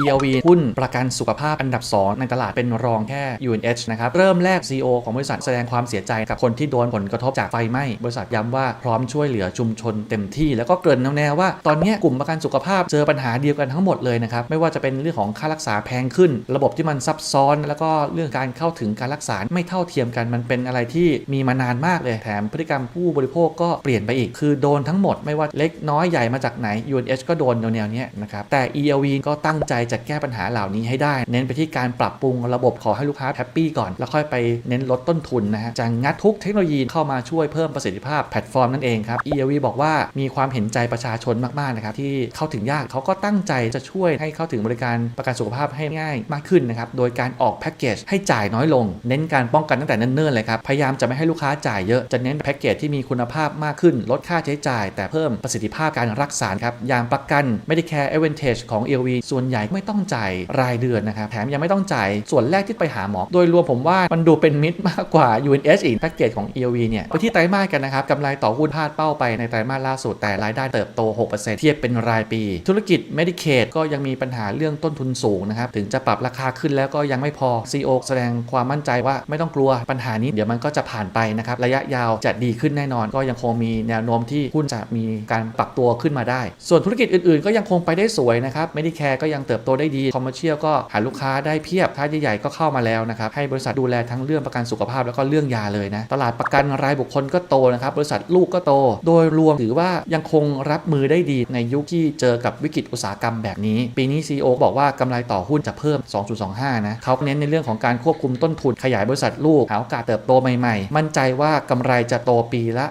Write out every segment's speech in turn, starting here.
ELV หุ้นประกันสุขภาพอันดับ 2 ในตลาดเป็นรองแค่ UNH นะครับ เริ่มแรก CEO ของบริษัทแสดงความเสียใจกับคนที่โดนผลกระทบจากไฟไหม้ บริษัทย้ำว่าพร้อมช่วยเหลือชุมชนเต็มที่ แล้วก็เกริ่นแนวว่า ตอนนี้กลุ่มประกันสุขภาพเจอปัญหาเดียวกันทั้งหมดเลยนะครับ ไม่ว่าจะเป็นเรื่องของค่ารักษาแพงขึ้น ระบบที่มันซับซ้อน แล้วก็เรื่องการเข้าถึงการรักษาไม่เท่าเทียมกันมันเป็นอะไรที่มีมานานมากเลยแถมพฤติกรรมผู้บริโภคก็เปลี่ยนไปอีก คือโดนทั้งหมดไม่ว่าเล็กน้อยใหญ่มาจากไหน UNH ก็โดนแนวๆเนี้ยนะครับแต่ ELV ก็ตั้งใจจะแก้ปัญหาเหล่านี้ให้ได้ เน้นไปที่การปรับปรุงระบบขอให้ลูกค้าแฮปปี้ก่อน แล้วค่อยไปเน้นลดต้นทุนนะฮะจะงัดทุกเทคโนโลยีเข้ามาช่วยเพิ่มประสิทธิภาพแพลตฟอร์มนั่นเองครับ ELV บอกว่ามีความเห็นใจประชาชนมากๆนะครับที่เข้าถึงยากเขาก็ตั้งใจจะช่วยให้เข้าถึงบริการประกันสุขภาพให้ง่ายมากขึ้นนะครับโดยการออกแพ็กเกจให้จ่ายน้อยลง เน้นการป้องกันตั้งแต่เนิ่นๆเลยครับพยายามจะไม่ให้ลูกค้าจ่ายเยอะจะเน้นแพ็กเกจที่มีคุณภาพมากขึ้น ลดค่าใช้จ่าย แต่เพิ่มประสิทธิภาพการรักษาครับอย่างประกัน Medicare Advantage ของ ELV ส่วนใหญ่ไม่ต้องจ่ายรายเดือนนะครับแถมยังไม่ต้องจ่ายส่วนแรกที่ไปหาหมอ โดยรวมผมว่ามันดูเป็นมิตรมากกว่า UNH อีกแพ็กเกจของ ELV เนี่ยไปที่ไตรมาสกันนะครับกำไรต่อหุ้นพลาดเป้าไปในไตรมาสล่าสุดแต่รายได้เติบโต 6%เทียบเป็นรายปี ธุรกิจ Medicaid ก็ยังมีปัญหาเรื่องต้นทุนสูงนะครับถึงจะปรับราคาขึ้นแล้วก็ยังไม่พอ CEO แสดงความมั่นใจว่าไม่ต้องกลัวปัญหานี้เดี๋ยวมันก็จะผ่านไปนะครับระยะยาวจะดีขึ้นแน่นอน ก็ยังคงมีแนวโน้มที่หุ้นจะมีการปรับตัวขึ้นมาได้ ส่วนธุรกิจอื่นๆ ก็ยังคงไปได้สวยนะครับ Medicare ก็ยังเติบโตได้ดี Commercial ก็หาลูกค้าได้เพียบค่าใหญ่ๆก็เข้ามาแล้วนะครับให้บริษัทดูแลทั้งเรื่องประกันสุขภาพแล้วก็เรื่องยาเลยนะตลาดประกันรายบุคคลก็โตนะครับบริษัทลูกก็โต โดยรวมถือว่ายังคงรับมือได้ดีในยุคที่เจอกับวิกฤตอุตสาหกรรมแบบนี้ ปีนี้ CEO บอกว่ากำไรต่อหุ้นจะเพิ่ม 2.25 นะเขาเน้นในเรื่องของการควบคุมต้นทุนขยายบริษัทลูกหาโอกาสเติบโตใหม่ๆ มั่นใจว่ากำไรจะโตปีละ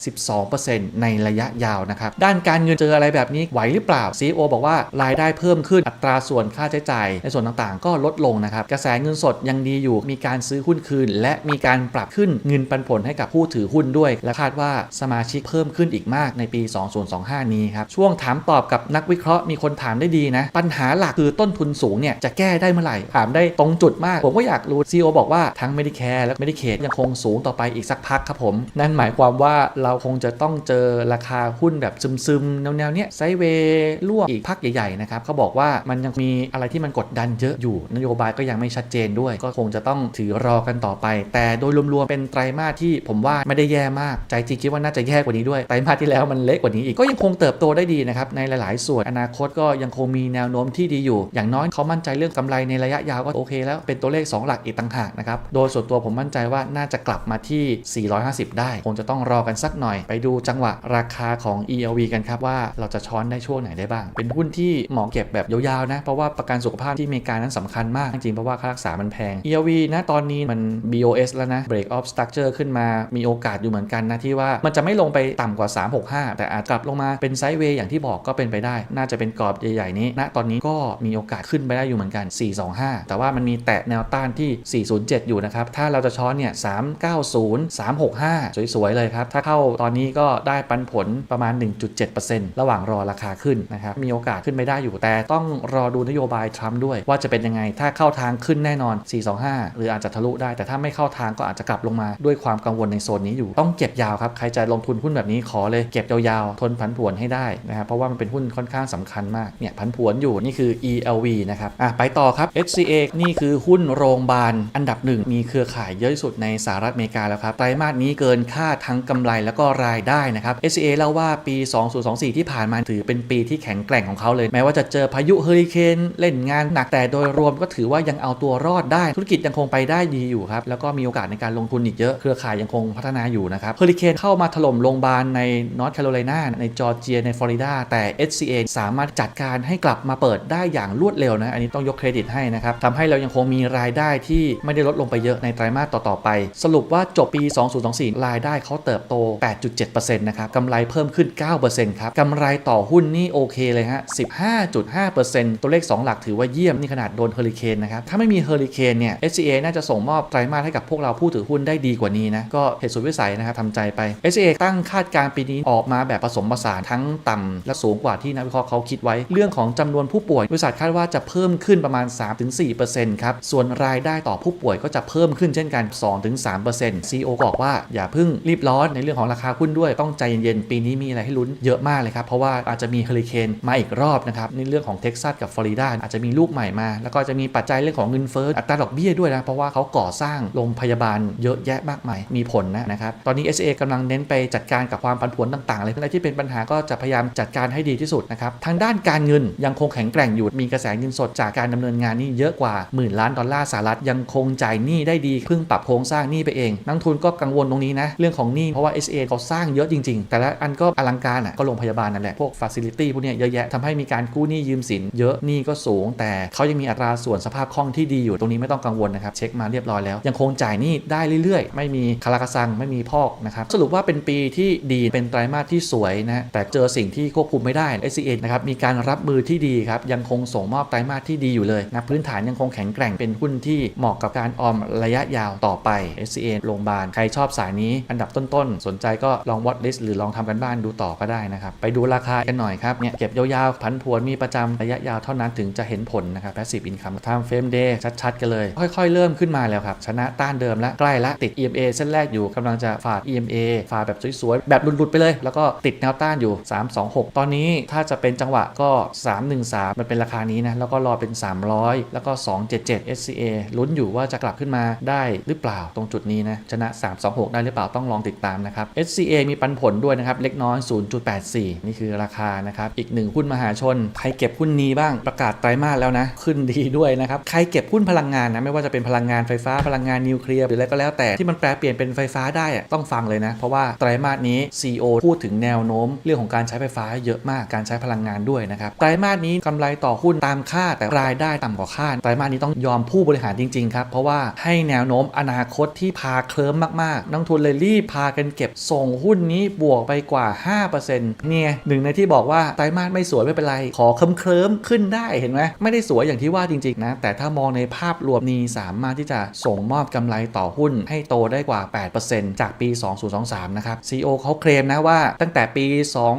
12%ในระยะยาวนะครับด้านการเงินเจออะไรแบบนี้ไหวหรือเปล่า CEO บอกว่ารายได้เพิ่มขึ้นอัตราส่วนค่าใช้จ่ายในส่วนต่างๆ ก็ลดลงนะครับ กระแสเงินสดยังดีอยู่ มีการซื้อหุ้นคืน และมีการปรับขึ้นเงินปันผลให้กับผู้ถือหุ้นด้วย และคาดว่าสมาชิกเพิ่มขึ้นอีกมากในปี 2025 นี้ครับ ช่วงถามตอบกับนักวิเคราะห์มีคนถามได้ดีนะ ปัญหาหลักคือต้นทุนสูงเนี่ยจะแก้ได้เมื่อไหร่ ถามได้ตรงจุดมาก ผมก็อยากรู้ CEO บอกว่าทั้ง Medicare และ Medicaid ยังคงสูงต่อไปอีกสักพักครับผม นั่นหมายความว่าเราคงจะต้องเจอราคาหุ้นแบบซึมๆแนวๆเนี้ยไซเวย์ล่วงอีกพักใหญ่ๆนะครับเขาบอกว่ามันยังมีอะไรที่มันกดดันเยอะอยู่ นโยบายก็ยังไม่ชัดเจนด้วย ก็คงจะต้องถือรอกันต่อไป แต่โดยรวมๆเป็นไตรมาสที่ผมว่าไม่ได้แย่มาก ใจจริงคิดว่าน่าจะแย่กว่านี้ด้วย ไตรมาสที่แล้วมันเล็กกว่านี้อีก ก็ยังคงเติบโตได้ดีนะครับ ในหลาย ๆ ส่วน อนาคตก็ยังคงมีแนวโน้มที่ดีอยู่ อย่างน้อยเขามั่นใจเรื่องกำไรในระยะยาวก็โอเคแล้ว เป็นตัวเลข 2 หลักอีกต่างหากนะครับ โดยส่วนตัวผมมั่นใจว่าน่าจะกลับมาที่ 450 ได้ คงจะต้องรอกันสักหน่อย ไปดูจังหวะราคาของ ELV กันครับว่าเราจะช้อนได้ช่วงไหนได้บ้าง เป็นหุ้นที่เหมาะเก็บแบบยาวๆนะ เพราะว่าประกันสุขภาพที่อเมริกานั้นสำคัญมาก จริงๆเพราะว่าค่ารักษามันแพง ELV นะตอนนี้มัน BOS แล้วนะ Break of Structure ขึ้นมามีโอกาสอยู่เหมือนกันนะที่ว่ามันจะไม่ลงไปต่ำกว่า 365 แต่อาจกลับลงมาเป็นไซด์เวย์อย่างที่บอกก็เป็นไปได้ น่าจะเป็นกรอบใหญ่ๆนี้ณตอนนี้ก็มีโอกาสขึ้นไปได้อยู่เหมือนกัน 425 แต่ว่ามันมีแตะแนวต้านที่ 407 อยู่นะครับ ถ้าเราจะช้อนเนี่ย 390 365 สวยๆ เลยครับ ถ้าเข้าตอนนี้ก็ได้ปันผลประมาณ 1.7%ระหว่างรอราคาขึ้นนะครับ มีโอกาสขึ้นไปได้อยู่แต่ต้องรอดูนโยบายทรัมป์ด้วย ว่าจะเป็นยังไง ถ้าเข้าทางขึ้นแน่นอน 425 หรืออาจจะทะลุได้ แต่ถ้าไม่เข้าทางก็อาจจะกลับลงมาด้วยความกังวลในโซนนี้อยู่ ต้องเก็บยาวครับ ใครจะลงทุนหุ้นแบบนี้ขอเลยเก็บยาวๆ ทนผันผวนให้ได้นะครับ เพราะว่ามันเป็นหุ้นค่อนข้างสำคัญมาก เนี่ยผันผวนอยู่นี่คือ ELV นะครับอะไปต่อครับ HCA นี่คือหุ้นโรงพยาบาลอันดับหนึ่งมีเครือข่ายเยอะที่สุดในสหรัฐอเมริกาแล้วครับไตรมาสนี้เกินคาดทั้งกำไรแล้วก็รายได้นะครับ HCA เล่าว่าปี 2024 ที่ผ่านมาถือเป็นปีที่แข็งแกร่งของเขาเลย แม้ว่าจะเจอพายุเฮอริเคนเล่นงานหนักแต่โดยรวมก็ถือว่ายังเอาตัวรอดได้ ธุรกิจยังคงไปได้ดีอยู่ครับ แล้วก็มีโอกาสในการลงทุนอีกเยอะเครือข่ายยังคงพัฒนาอยู่นะครับเฮอริเคนเข้ามาถล่มโรงพยาบาลในนอร์ทแคโรไลนาในจอร์เจียในฟลอริดาแต่ HCA สามารถจัดการให้กลับมาเปิดได้อย่างรวดเร็วนะอันนี้ต้องยกเครดิตให้นะครับทำให้เรายังคงมีรายได้ที่ไม่ได้ลดลงไปเยอะในไตรมาสต่อๆไป สรุปว่าจบปี 2024 รายได้เขาเติบโต 8.7%นะครับกำไรเพิ่มขึ้น 9%ครับกำไรต่อหุ้นนี่โอเคเลยฮะ 15.5%ตัวเลข 2หลักถือว่าเยี่ยมนี่ขนาดโดนเฮอริเคนนะครับ ถ้าไม่มีเฮอริเคนเนี่ย SCA น่าจะส่งมอบไตรมาสให้กับพวกเราผู้ถือหุ้นได้ดีกว่านี้นะ ก็เหตุสุดวิสัยนะครับทำใจไป SCA ตั้งคาดการณ์ปีนี้ออกมาแบบผสมผสานทั้งต่ำและสูงกว่าที่นักวิเคราะห์เขาคิดไว้ เรื่องของจำนวนผู้ป่วยบริษัทคาดว่าจะเพิ่มขึ้นประมาณ 3-4%ครับ ส่วนรายได้ต่อผู้ป่วยก็จะเพิ่มขึ้นเช่นกัน 2-3% CEO บอกว่าอย่าเพิ่งรีบร้อนในเรื่องของราคาหุ้นด้วยต้องใจเย็นๆปีนี้มีอะไรให้ลุ้นเยอะมากเลยครับเพราะว่าอาจจะมีเฮอริเคนมาอีกรอบนะครับในเรื่องของเท็กซัสกับฟลอริดาอาจจะมีลูกใหม่มา แล้วก็จะมีปัจจัยเรื่องของเงินเฟ้ออัตราดอกเบี้ยด้วยนะเพราะว่าเขาก่อสร้างโรงพยาบาลเยอะแยะมากมายมีผลนะนะครับตอนนี้ SA กำลังเน้นไปจัดการกับความผันผวนต่างๆอะไรอะไรที่เป็นปัญหาก็จะพยายามจัดการให้ดีที่สุดนะครับทางด้านการเงินยังคงแข็งแกร่งอยู่มีกระแสเงินสดจากการดำเนินงานนี่เยอะกว่าหมื่นล้านดอลลาร์สหรัฐยังคงจ่ายหนี้ได้ดีเพิ่งปรับโครงสร้างหนี้ไปเอง นักทุนก็กังวลตรงนี้นะเรื่องของหนี้เพราะว่า SA เขาสร้างเยอะจริง ๆ แต่ละอันก็อลังการอะก็โรงพยาบาลนั่นแหละพวกฟ a ซิลิตี้พวกเนี้ยเยอะแยะทำให้มีการกู้หนี้ยืมสินเยอะหนี้ก็สูง แต่เขายังมีอัตราส่วนสภาพคล่องที่ดีอยู่ตรงนี้ไม่ต้องกังวลนะครับ เช็คมาเรียบร้อยแล้ว ยังคงจ่ายหนี้ได้เรื่อยๆ ไม่มีคาราคาซังไม่มีพอกนะครับสรุปว่าเป็นปีที่ดีเป็นไตรมาสที่สวยนะแต่เจอสิ่งที่ควบคุมไม่ได้ SCA นะครับมีการรับมือที่ดีครับยังคงส่งมอบไตรมาสที่ดีอยู่เลยนะพื้นฐานยังคงแข็งแกร่งเป็นหุ้นที่เหมาะกับการออมระยะยาวต่อไป SCA โรงพยาบาลใครชอบสายนี้อันดับต้นๆ สนใจก็ลอง watch list หรือลองทำกันบ้านดูต่อก็ได้นะครับไปดูราคากันหน่อยครับเนี่ยเก็บยาวๆผันผวนมีประจำระยะยาวเท่านั้นถึงจะเห็นผลนะครับ passive income time frame day ชัด ๆ กันเลย ค่อย ๆ เริ่มขึ้นมาแล้วครับ ชนะต้านเดิมแล้วใกล้ละติด EMA เส้นแรกอยู่กำลังจะฝ่า EMA ฝ่าแบบสวยๆ แบบหลุดๆไปเลย แล้วก็ติดแนวต้านอยู่ 326 ตอนนี้ถ้าจะเป็นจังหวะก็ 313 มันเป็นราคานี้นะแล้วก็รอเป็น 300 แล้วก็ 277 SCA ลุ้นอยู่ว่าจะกลับขึ้นมาได้หรือเปล่าตรงจุดนี้นะชนะ 326 ได้หรือเปล่าต้องลองติดตามนะครับ SCA มีปันผลด้วยนะครับเล็กน้อย 0.84 นี่คือราคานะครับอีกหนึ่งหุ้นมหาชนใครเก็บหุ้นนี้บ้างประกาศไตรมาสแล้วนะ ขึ้นดีด้วยนะครับ ใครเก็บหุ้นพลังงานนะไม่ว่าจะเป็นพลังงานไฟฟ้าพลังงานนิวเคลียร์หรืออะไรก็แล้วแต่ที่มันแปลเปลี่ยนเป็นไฟฟ้าได้อะต้องฟังเลยนะ เพราะว่าไตรมาสนี้ CEO พูดถึงแนวโน้ม เรื่องของการใช้ไฟฟ้าเยอะมากการใช้พลังงานด้วยนะครับไตรมาสนี้กำไรต่อหุ้นตามคาดแต่รายได้ต่ำกว่าคาดไตรมาสนี้ต้องยอมผู้บริหารจริงๆครับเพราะว่าให้แนวโน้มอนาคตที่พาเคลิ้มมากๆ นักทุนเลยรีบพากันเก็บส่งหุ้นนี้บวกไปกว่า 5%เนี่ยหนึ่งในที่บอกว่าไตรมาสไม่สวยไม่เป็นไรขอเคลิมเคลิ้มๆขึ้นได้เห็นไหมไม่ได้สวยอย่างที่ว่าจริงๆนะแต่ถ้ามองในภาพรวมนี้สามารถที่จะส่งมอบกำไรต่อหุ้นให้โตได้กว่า 8%จากปี 2023 นะครับ CEO เขาเคลมนะว่าตั้งแต่ปี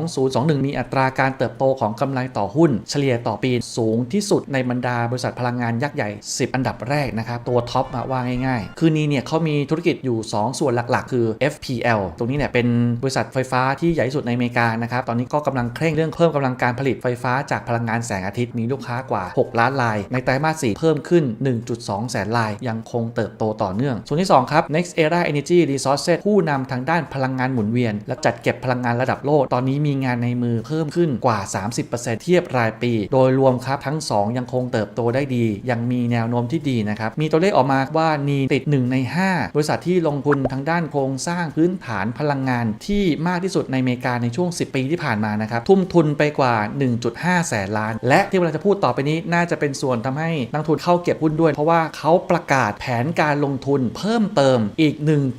2021 มีอัตราการเติบโตของกำไรต่อหุ้น เฉลี่ยต่อปีสูงที่สุดในบรรดาบริษัทพลังงานยักษ์ใหญ่ 10 อันดับแรกนะครับตัวท็อปมาว่าง่ายๆ คือนี้เนี่ยเขามีธุรกิจอยู่ 2 ส่วนหลักๆ คือ FPL ตรงนี้เนี่ยเป็นบริษัทไฟฟ้าที่ใหญ่สุดในอเมริกานะครับตอนนี้ก็กำลังเคร่งเรื่องเพิ่มกำลังการผลิตไฟฟ้าจากพลังงานแสงอาทิตย์มีลูกค้ากว่า 6 ล้านราย ในไตรมาส 4 เพิ่มขึ้น 1.2 แสนราย ยังคงเติบโตต่อเนื่อง ส่วนที่ 2 ครับ Next Era Energy Resources ผู้นำทางด้านพลังงานหมุนเวียน และจัดเก็บพลังงานระดับโลก ตอนนี้มีงานในมือเพิ่มขึ้นกว่า 30%เทียบรายปี โดยรวมครับทั้ง 2 ยังคงเติบโตได้ดี ยังมีแนวโน้มที่ดีนะครับ มีตัวเลขออกมาว่านีติด 1 ใน 5 บริษัทที่ลงทุนทางด้านโครงสร้างพื้นฐานพลังงานที่มากที่สุดในอเมริกาในช่วง 10 ปีที่ผ่านมานะครับทุ่มทุนไปกว่า 1.5 แสนล้าน และที่เราจะพูดต่อไปนี้น่าจะเป็นส่วนทำให้นักทุนเข้าเก็บหุ้นด้วย เพราะว่าเขาประกาศแผนการลงทุนเพิ่มเติมอีก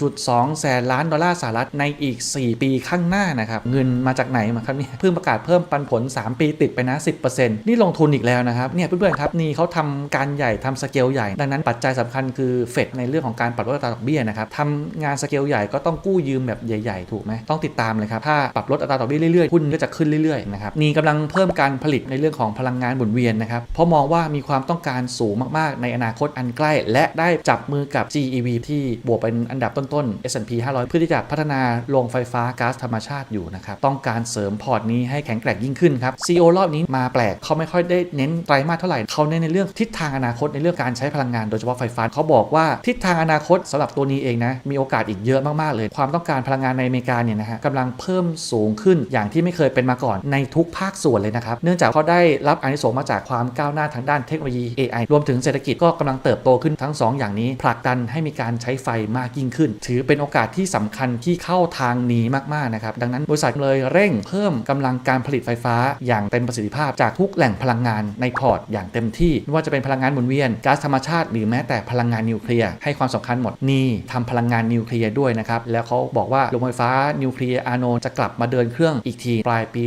1.2 แสนล้านดอลลาร์สหรัฐในอีก 4 ปีข้างหน้านะครับ เงินมาจากไหนมาครับเนี่ยเพิ่งประกาศเพิ่มปันผล 3 ปีติดไปนะ 10%นี่ลงทุนอีกแล้วนะครับเนี่ยเพื่อนๆครับนี่เขาทำการใหญ่ทำสเกลใหญ่ ดังนั้นปัจจัยสำคัญคือเฟดในเรื่องของการปรับลดอัตราดอกเบี้ยนะครับทำงานสเกลใหญ่ก็ต้องกู้ยืมแบบใหญ่ๆ ถูกไหมต้องติดตามเลยครับถ้าปรับลดอัตราดอกเบี้ยเรื่อยๆหุ้นก็จะขึ้นเรื่อยๆนะครับนี่กำลังเพิ่มการผลิตในเรื่องของพลังงานหมุนเวียนนะครับ เพราะมองว่ามีความต้องการสูงมากๆ ในอนาคตอันใกล้ และได้จับมือกับ GEV ที่บวกเป็นอันดับต้นๆ S&P 500 เพื่อที่จะพัฒนาโรงไฟฟ้าก๊าซธรรมชาติอยู่นะครับ ต้องการเสริมพอร์ตนี้ให้แข็งแกร่งยิ่งขึ้นครับ CEO รอบนี้มาแปลกเขาไม่ค่อยได้เน้นไตรมาสเท่าไหร่เขาเน้นในเรื่องทิศทางอนาคตในเรื่องการใช้พลังงานโดยเฉพาะไฟฟ้าเขาบอกว่าทิศทางอนาคตสำหรับตัวนี้เองนะมีโอกาสอีกเยอะมากๆเลย ความต้องการพลังงานในอเมริกาเนี่ยนะฮะกำลังเพิ่มสูงขึ้นอย่างที่ไม่เคยเป็นมาก่อนในทุกภาคส่วนเลยนะครับเนื่องจากเขาได้รับอานิสงส์มาจากความก้าวหน้าทางด้านเทคโนโลยี AI รวมถึงเศรษฐกิจก็กำลังเติบโตขึ้นทั้ง 2 อย่างนี้ผลักดันให้มีการใช้ไฟมากยิ่งขึ้น ถือเป็นโอกาสที่สำคัญที่เข้าทางนี้มากๆนะครับดังนั้นบริษัทเลยเร่งเพิ่มกำลังการผลิตไฟฟ้า อย่างเต็มประสิทธิภาพจากทุกแหล่งพลังงานในพอร์ตอย่างเต็มที่ไม่ว่าจะเป็นพลังงานหมุนเวียนก๊าซธรรมชาติหรือแม้แต่พลังงานนิวเคลียร์ให้ความสำคัญหมดนี่ทำพลังงานนิวเคลียร์ด้วยนะครับแล้วเขาบอกว่าโรงไฟฟ้านิวเคลียร์อาโนจะกลับมาเดินเครื่องอีกทีปลายปี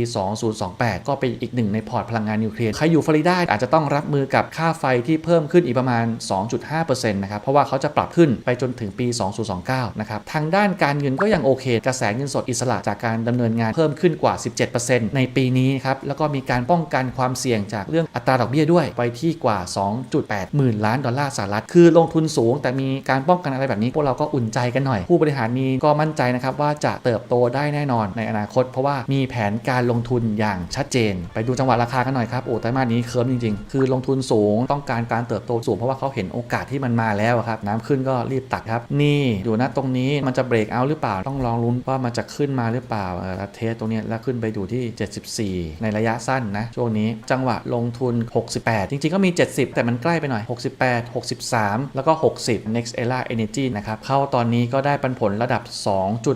2028 ก็เป็นอีกหนึ่งในพอร์ตพลังงานนิวเคลียร์ใครอยู่ฟลอริดาอาจจะต้องรับมือกับค่าไฟที่เพิ่มขึ้นอีกประมาณ 2.5%นะครับ เพราะว่าเขาจะปรับขึ้นไปจนถึงปี 2029 นะครับ ทางด้านการเงินก็ยังโอเค กระแสเงินสดอิสระจากการดำเนินงานเพิ่มขึ้นกว่า 17%ในปีนี้ครับ แล้วก็มีการป้องกันความเสี่ยงจากเรื่องอัตราดอกเบี้ยด้วย ไปที่กว่า 2.8 หมื่นล้านดอลลาร์สหรัฐ คือลงทุนสูง แต่มีการป้องกันอะไรแบบนี้ พวกเราก็อุ่นใจกันหน่อย ผู้บริหารนี้ก็มั่นใจนะครับว่าจะเติบโตได้แน่นอนในอนาคต เพราะว่ามีแผนการลงทุนอย่างชัดเจน ไปดูจังหวะราคากันหน่อยครับ โอ้ไตรมาสนี้เคร์มจริง ๆ คือลงทุนสูงต้องการการเติบโตสูงเพราะว่าเขาเห็นโอกาสที่มันมาแล้วครับน้ำขึ้นก็รีบตัดครับ นี่ดูนะตรงนี้มันจะเบรกเอาหรือเปล่าต้องลองลุ้นว่ามันจะขึ้นมาหรือเปล่าเออแล้วเทสตรงนี้แล้วขึ้นไปดูที่ 74 ในระยะสั้นนะช่วงนี้จังหวะลงทุน 68 จริง ๆ ก็มี 70 แต่มันใกล้ไปหน่อย 68 63 แล้วก็ 60 next era energy นะครับเข้าตอนนี้ก็ได้ปันผลระดับ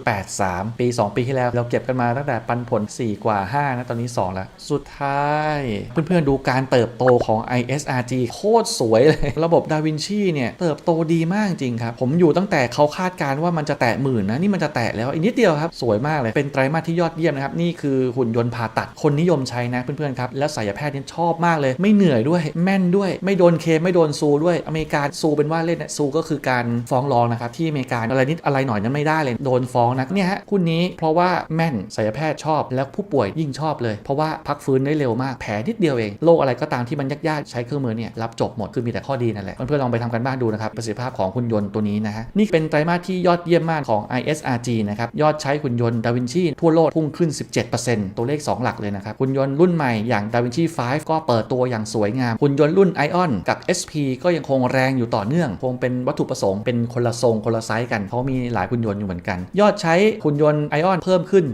2.83 ปี 2 ปีที่แล้ว เราเก็บกันมาตั้งแต่ปันผล 4 กว่า 5 นะ ตอนนี้ 2 แล้ว สุดท้าย เพื่อนๆดูการเติบโตของ ISRG โคตรสวยเลย ระบบดาวินชีเนี่ยเติบโตดีมากจริงครับ ผมอยู่ตั้งแต่เขาคาดการณ์ว่ามันจะแตะหมื่นนะ นี่มันจะแตะแล้วอีกนิดเดียวครับ สวยมากเลย เป็นไตรมาสที่ยอดเยี่ยมนะครับ นี่คือหุ่นยนต์ผ่าตัดคนนิยมใช้นะเพื่อนๆครับ แล้วศัลยแพทย์เนี่ยชอบมากเลย ไม่เหนื่อยด้วย แม่นด้วย ไม่โดนเคไม่โดนซูด้วยอเมริกาซูเป็นว่าเล่นนะซูก็คือการฟ้องร้องนะครับที่อเมริกาอะไรนิดอะไรหน่อยนั้นไม่ได้เลยโดนฟ้องนะเนี่ยฮะคุณนี้เพราะว่าแม่นศัลยแพทย์ชอบ แล้วผู้ป่วยยิ่งชอบเลย เพราะว่าพักฟื้นได้เร็วมากแผลนิดเดียวเองโรคอะไรก็ตามที่มันยากๆ ใช้เครื่องมือเนี่ยรับจบหมดคือมีแต่ข้อดีนั่นแหละเพื่อนๆลองไปทำกันบ้านดูนะครับประสิทธิภาพของหุ่นยนต์ตัวนี้นะฮะนี่เป็นไตรมาสที่ยอดเยี่ยมมากของ ISRG นะครับยอดใช้หุ่นยนต์ดาวินชีทั่วโลกพุ่งขึ้น 17%ตัวเลข 2 หลักเลยนะครับหุ่นยนต์รุ่นใหม่อย่าง DaVinci 5ก็เปิดตัวอย่างสวยงามหุ่นยนต์รุ่น Ion กับ SP ก็ยังคงแรงอยู่ต่อเนื่อง คงเป็นวัตถุประสงค์เป็นคนละทรงคนละไซส์กันเพราะมีหลายหุ่นยนต์อยู่เหมือนกัน ยอดใช้หุ่นยนต์ Ion เพิ่มขึ้น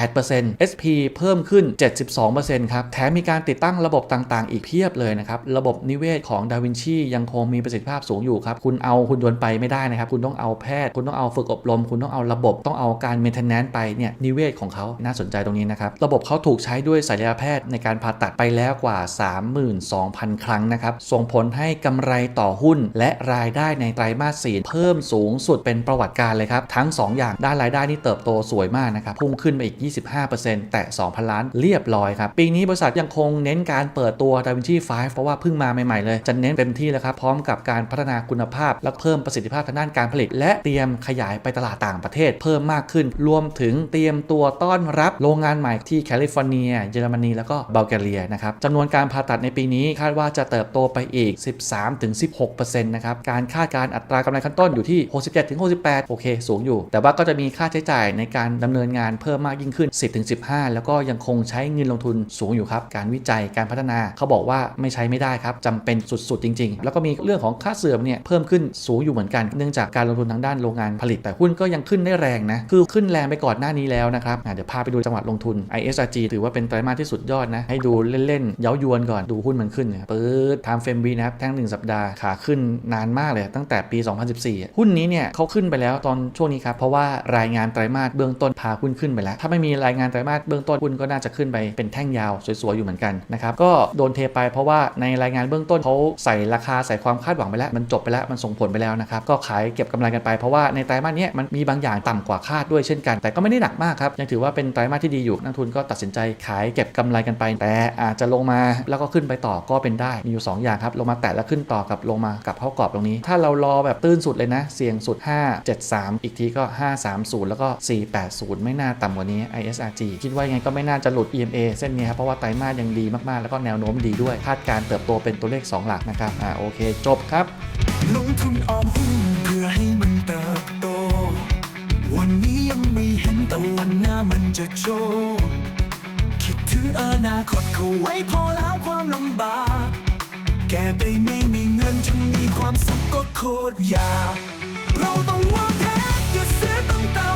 78% SP เพิ่มขึ้น 72%ครับแถมมีการติดตั้งระบบต่างๆ อีกเพียบเลยนะครับ ระบบนิเวศของ DaVinci ยังคงมีประสิทธิภาพสูงอยู่ครับ คุณเอาหุ่นยนต์ไปไม่ได้นะครับ คุณต้องเอาแพทย์ คุณต้องเอาฝึกอบรม คุณต้องเอาระบบ ต้องเอาการ maintenance ไปเนี่ยนิเวศของเขาน่าสนใจตรงนี้นะครับ ระบบเขาถูกใช้ด้วยศัลยแพทย์ในการผ่าตัดไปแล้วกว่า 32,000 ครั้งนะครับ ส่งผลให้กำไรต่อหุ้น และรายได้ในไตรมาส 4 เพิ่มสูงสุดเป็นประวัติการเลยครับ ทั้ง 2 อย่างด้านรายได้นี่เติบโตสวยมากนะครับ พุ่งขึ้นไปอีก 25%แต่ 2,000 ล้านเรียบร้อยครับ ปีนี้บริษัทยังคงเน้นการเปิดตัวว DaVinci 5 เพราะว่าเพิ่งมาใหม่ๆเลย จะเน้นเต็มที่แล้วครับ พร้อมกับการพัฒนาคุณภาพ และเพิ่มประสิทธิภาพทางด้านการผลิต และเตรียมขยายไปตลาดต่างประเทศ เพิ่มมากขึ้น รวมถึงเตรียมตัวต้อนรับโรงงานใหม่ที่แคลิฟอร์เนีย เยอรมนี แล้วก็บัลแกเรียนะครับจำนวนการผ่าตัดในปีนี้คาดว่าจะเติบโตไปอีก 13-16%นะครับ การคาดการอัตรากำไรขั้นต้นอยู่ที่ 67-68 โอเค สูงอยู่ แต่ว่าก็จะมีค่าใช้จ่ายในการดำเนินงานเพิ่มมากยิ่งขึ้น 10-15 แล้วก็ยังคงใช้เงินลงทุนสูงอยู่ครับ การวิจัย การพัฒนาเขาบอกว่าไม่ใช้ไม่ได้ครับจำเป็นสุดๆ จริง ๆ แล้วก็มีเรื่องของค่าเสื่อมเนี่ยเพิ่มขึ้นสูงอยู่เหมือนกัน เนื่องจากการลงทุนทางด้านโรงงานผลิต แต่หุ้นก็ยังขึ้นได้แรงนะคือขึ้นแรงไปก่อนหน้านี้แล้วนะครับเดี๋ยวพาไปดูจังหวัดลงทุน ISRG ถือว่าเป็นไตรมาสที่สุดยอดนะให้ดูเล่นๆเย้ายวนก่อนดูหุ้นมันขึ้นเนี่ยปื๊ดไทม์เฟรมวีนะครับแท่งหนึ่งสัปดาห์ขาขึ้นนานมากเลยตั้งแต่ปี 2014 หุ้นนี้เนี่ยเขาขึ้นไปแล้วตอนช่วงนี้ครับเพราะว่ารายงานไตรมาสเบื้องต้นพาหุ้นขึ้นไปแล้ว ถ้าไม่มีรายงานไตรมาสเบื้องต้นหุ้นก็น่าจะขึ้นไปเป็นแท่งยาวสวยๆอยู่เหมือนกันนะครับก็โดนเทไป เพราะว่าในรายงานเบื้องต้นเขาใส่ราคาใส่ความคาดหวังไปแล้ว มันจบไปแล้วมันส่งผลไปแล้วนะครับก็ขายเก็บกำไรกันไปเพราะว่าในไตรมาสเนี้ยมันมีบางอย่างต่ำกว่าคาดด้วยเช่นกัน แต่ก็ไม่ได้หนักมากครับยังถือว่าเป็นไตรมาสที่ดีอยู่นักทุนก็ตัดสินใจขายเก็บกำไรกันไป แต่อาจจะลงมาแล้วก็ขึ้นไปต่อก็เป็นได้มีอยู่ 2 อย่างครับลงมาแตะแล้วขึ้นต่อกับลงมากับเข้ากรอบตรงนี้ ถ้าเรารอแบบตื้นสุดเลยนะ เสี่ยงสุด 573 อีกทีก็ 530 แล้วก็ 480 ไม่น่าต่ำกว่านี้ ISRG คิดว่ายังไงก็ไม่น่าจะหลุด EMA เส้นนี้ครับเพราะว่าไตรมาสยังดีมากๆแล้วก็แนวโน้ม้มดีด้วย คาดการเติบโตเป็นตัวเลข 2 หลักนะครับ อ่าโอเค จบครับ ลงทุนออมหุ้นเพื่อให้มันเติบโต วันนี้ยังไม่เห็นแต่วันหน้ามันจะโชว์คิดถึงอนาคตเขาไว้พอแล้วความลำบากแกไปไม่มีเงินจะมีความสุขก็โคตรยากเราต้องวางแผนอย่าเสียตั้งแต่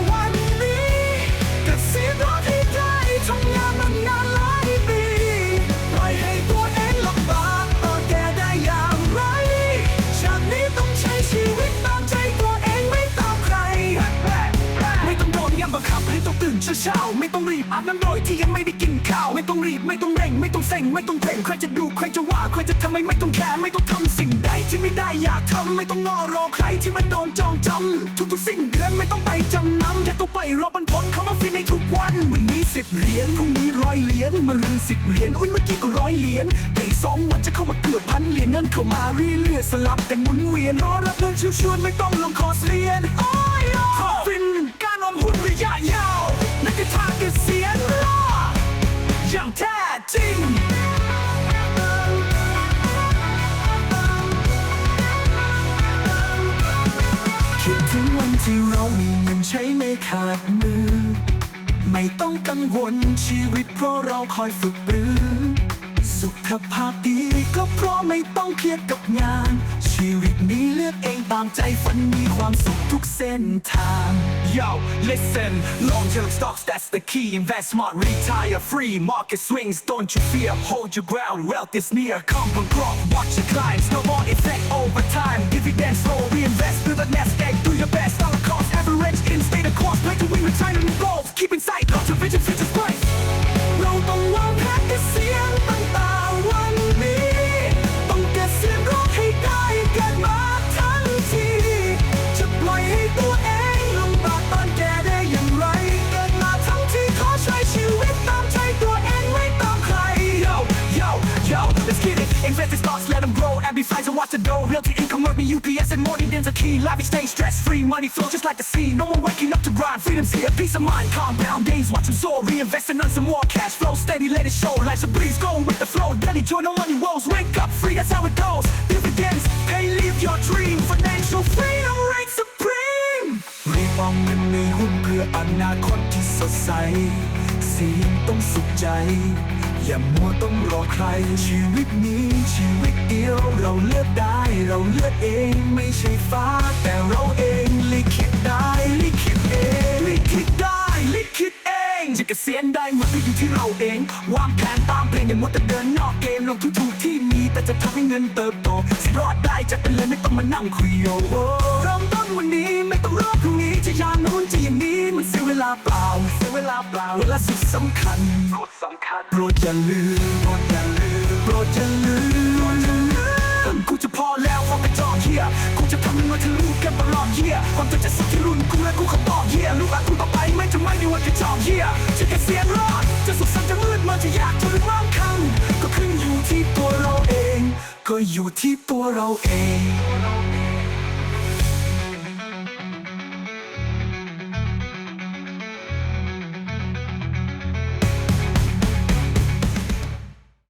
ต้องรีบอาบน้ำโดยที่ยังไม่ได้กินข้าว ไม่ต้องรีบไม่ต้องเร่ง ไม่ต้องเซ็งไม่ต้องเพ่งใครจะดูใครจะว่าใครจะทำไมไม่ต้องแคร์ไม่ต้องทำสิ่งใดที่ไม่ได้อยากทำไม่ต้องงอรอใครที่มันโดนจองจำทุกๆสิ่งเดือนไม่ต้องไปจำนำแค่ต้องไปรอบันผลเขามาฟรีในทุกวันวันนี้สิบเหรียญพรุ่งนี้ร้อยเหรียญมะรืนสิบเหรียญอุ้ยเมื่อกี้ก็ร้อยเหรียญแต่สองวันจะเข้ามาเกือบพันเหรียญเงินเข้ามาเรื่อยๆสลับแต่หมุนเวียนรอรับเงินชิวชวนไม่ต้องลงคอร์สเรียนโอ้ยขอฟินการลงหุ้นระยะยาว นั่นคือทางเกษียณรออย่างแท้จริงคิดถึงวันที่เรามีเงินใช้ไม่ขาดมือ ไม่ต้องกังวลชีวิตเพราะเราคอยฝึกปรือ สุขภาพดีก็เพราะไม่ต้องเครียดกับงาน ชีวิตนี้เลือกเองตามใจฝันมีความสุขทุกเส้นทาง Yo, listen, long term stocks, that's the key. Invest smart, retire free. Market swings, don't you fear. Hold your ground, wealth is near. Come and crop, watch it climb. Snowball effect over time. Dividends slow, reinvest through the nest egg. Do your best, dollar cost average. In state of course, play to win, retirement goals. Keep in sight, UPS and more than a key. Life is staying stress free. Money flow just like the sea. No one waking up to grind. Freedom's here. Peace of mind, compound days. Watch them soar. Reinvest and earn some more cash flow. Steady, let it show. Life's a breeze. Go with the flow. Daily joy, no money woes. Wake up free, that's how it goes. Dividends, pay, live your dream. Financial freedom reigns supreme. รีบออมเงินในหุ้นเพื่ออนาคตที่สดใส เสียงต้องสุขใจ อย่ามัวต้องรอใคร ชีวิตนี้ชีวิตเดียวเราเลือกได้ เราเลือกเองไม่ใช่ฟ้า แต่เราเองลิขิตได้ลิขิตเองลิขิตได้ลิขิตเองจะเกษียณได้มันก็อยู่ที่เราเอง วางแผนตามเพลงอย่ามัวแต่เดินนอกเกมลงทุนถูกที่ แต่จะทำให้เงินเติบโตสิรอดได้จะเป็นเลยไม่ต้องมานั่งคุยโยโอเริ่มต้นวันนี้ไม่ต้องรอพรุ่งนี้จะอย่างนู้นจะอย่างนี้มันเสียเวลาเปล่าเสียเวลาเปล่าเวลาสุดสำคัญสุดสำคัญโปรดอย่าลืมโปรดอย่าลืมโปรดอย่าลืมกูจะพอแล้วความกระจอกเฮียกูจะทำให้มันทะลุกันตลอดเฮียความจะจะสุดที่รุ่นกูและกูขอบอกเฮียลูกหลานกูต่อไปไม่จะไม่มีวันกระจอกเฮียจะเกษียณรอดจะสุขสันต์จะมืดมันจะยากจะหรือมั่งคั่งก็ขึ้นอยู่ที่ตัวเราเอง ก็อยู่ที่ตัวเราเอง